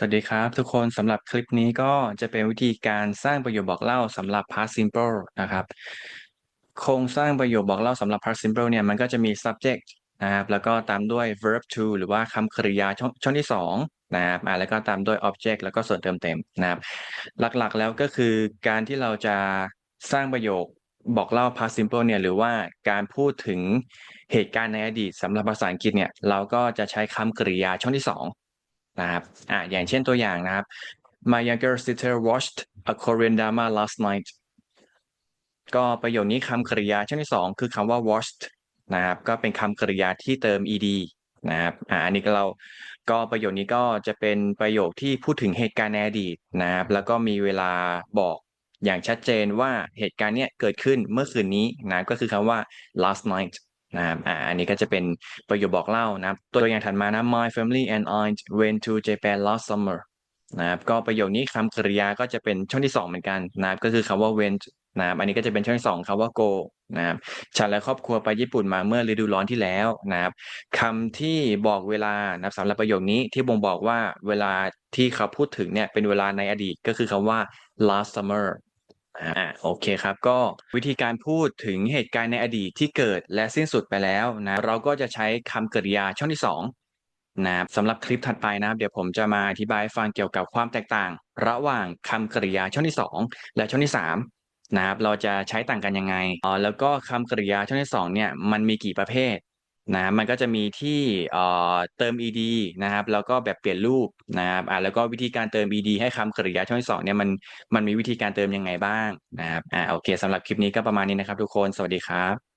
สวัสดีครับทุกคนสำหรับคลิปนี้ก็จะเป็นวิธีการสร้างประโยคบอกเล่าสำหรับ past simple นะครับ โครงสร้างประโยคบอกเล่าสำหรับ past simple เนี่ยมันก็จะมี subject นะครับแล้วก็ตามด้วย verb to หรือว่าคำกริยาช่องช่องที่สองนะครับแล้วก็ตามด้วย object แล้วก็ส่วนเติมเต็มนะครับหลักๆแล้วก็คือการที่เราจะสร้างประโยคบอกเล่า past simple เนี่ยหรือว่าการพูดถึงเหตุการณ์ในอดีตสำหรับภาษาอังกฤษเนี่ยเราก็จะใช้คำกริยาช่องที่สอง นะครับอ่าอย่างเช่นตัวอย่างนะครับ My younger sister watched a Korean drama last night ก็ประโยคนี้คำกริยาช่องที่สองคือคำว่า watched นะครับก็เป็นคำกริยาที่เติม ed นะครับอ่าอันนี้ก็เราก็ประโยคนี้ก็จะเป็นประโยคที่พูดถึงเหตุการณ์ในอดีตนะครับ แล้วก็มีเวลาบอกอย่างชัดเจนว่าเหตุการณ์เนี้ยเกิดขึ้นเมื่อคืนนี้นะก็คือคำว่า last night นะครับอ่าอันนี้ก็จะเป็นประโยคบอกเล่านะครับ ตัวอย่างถัดมานะ My family and I went to Japan last summer นะครับก็ประโยคนี้คำกริยาก็จะเป็นช่องที่สองเหมือนกันนะครับก็คือคำว่า went นะครับอันนี้ก็จะเป็นช่องที่สองคำว่า go นะครับฉันและครอบครัวไปญี่ปุ่นมาเมื่อฤดูร้อนที่แล้วนะครับคำที่บอกเวลานะครับสำหรับประโยคนี้ที่บ่งบอกว่าเวลาที่เขาพูดถึงเนี่ยเป็นเวลาในอดีตก็คือคำว่า last summer อ่าโอเคครับก็วิธีการพูดถึงเหตุการณ์ในอดีตที่เกิดและสิ้นสุดไปแล้วนะเราก็จะใช้คำกริยาช่องที่สองนะครับสำหรับคลิปถัดไปนะครับเดี๋ยวผมจะมาอธิบายฟังเกี่ยวกับความแตกต่าง ระหว่างคำกริยาช่องที่สองและช่องที่สามนะครับเราจะใช้ต่างกันยังไงอ๋อแล้วก็คำกริยาช่องที่สองเนี่ยมันมีกี่ประเภท นะมันก็จะมีที่เอ่อเติม ed นะครับ แล้วก็แบบเปลี่ยนรูปนะครับอ่าแล้วก็วิธีการเติม ed ให้คำกริยาช่องที่สองเนี่ยมันมันมีวิธีการเติมยังไงบ้างนะครับอ่าโอเคสำหรับคลิปนี้ก็ประมาณนี้นะครับทุกคนสวัสดีครับ